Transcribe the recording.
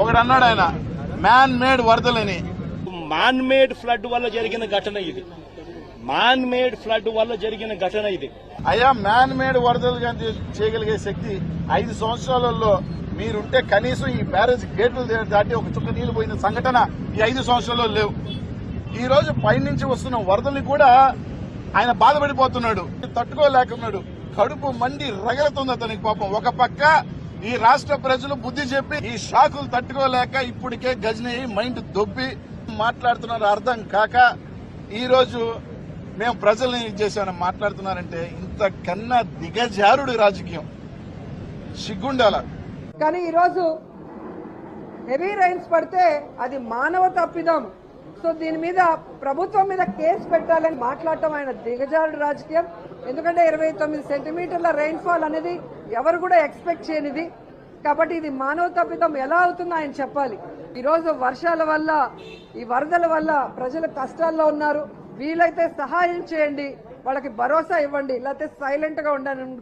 ఒకడు అన్నాడు ఆయన. మ్యాన్ మేడ్ వరదలని. మాన్ మేడ్ ఫ్లడ్ వల్ల జరిగిన ఘటన ఇది. మాన్ మేడ్ ఫ్లడ్ వల్ల జరిగిన ఘటన ఇది. అయ్యా మ్యాన్ మేడ్ వరదలు చేయగలిగే శక్తి ఐదు సంవత్సరాలలో మీరుంటే కనీసం ఈ బ్యారేజ్ గేట్లు దాటి ఒక చుక్క నీళ్ళు పోయిన సంఘటన ఈ ఐదు సంవత్సరాల్లో లేవు. ఈ రోజు పైనుంచి వస్తున్న వరదల్ని కూడా ఆయన బాధపడిపోతున్నాడు. తట్టుకోలేకున్నాడు. కడుపు మండి రగలుతుంది అతనికి పాపం. ఒక పక్క ఈ రాష్ట్ర ప్రజలు బుద్ధి చెప్పి ఈ షాకులు తట్టుకోలేక ఇప్పటికే గజని మైండ్ దొబ్బి మాట్లాడుతున్నారు. అర్థం కాక ఈ రోజు మేము ప్రజల్ని ఇది చేశామని మాట్లాడుతున్నారంటే ఇంతకన్నా దిగజారుడు రాజకీయం. సిగ్గుండాల. కానీ ఈరోజు హెవీ రైన్స్ పడితే అది మానవ తప్పిదం. సో దీని మీద ప్రభుత్వం మీద కేసు పెట్టాలని మాట్లాడటం ఆయన దిగజారుడు రాజకీయం. ఎందుకంటే ఇరవై తొమ్మిది సెంటీమీటర్ల రైన్ఫాల్ అనేది ఎవరు కూడా ఎక్స్పెక్ట్ చేయనిది. కాబట్టి ఇది మానవ తప్పిదం ఎలా అవుతుందో ఆయన చెప్పాలి. ఈరోజు వర్షాల వల్ల ఈ వరదల వల్ల ప్రజలు కష్టాల్లో ఉన్నారు. వీలైతే సహాయం చేయండి. వాళ్ళకి భరోసా ఇవ్వండి. లేకపోతే సైలెంట్గా ఉండాలని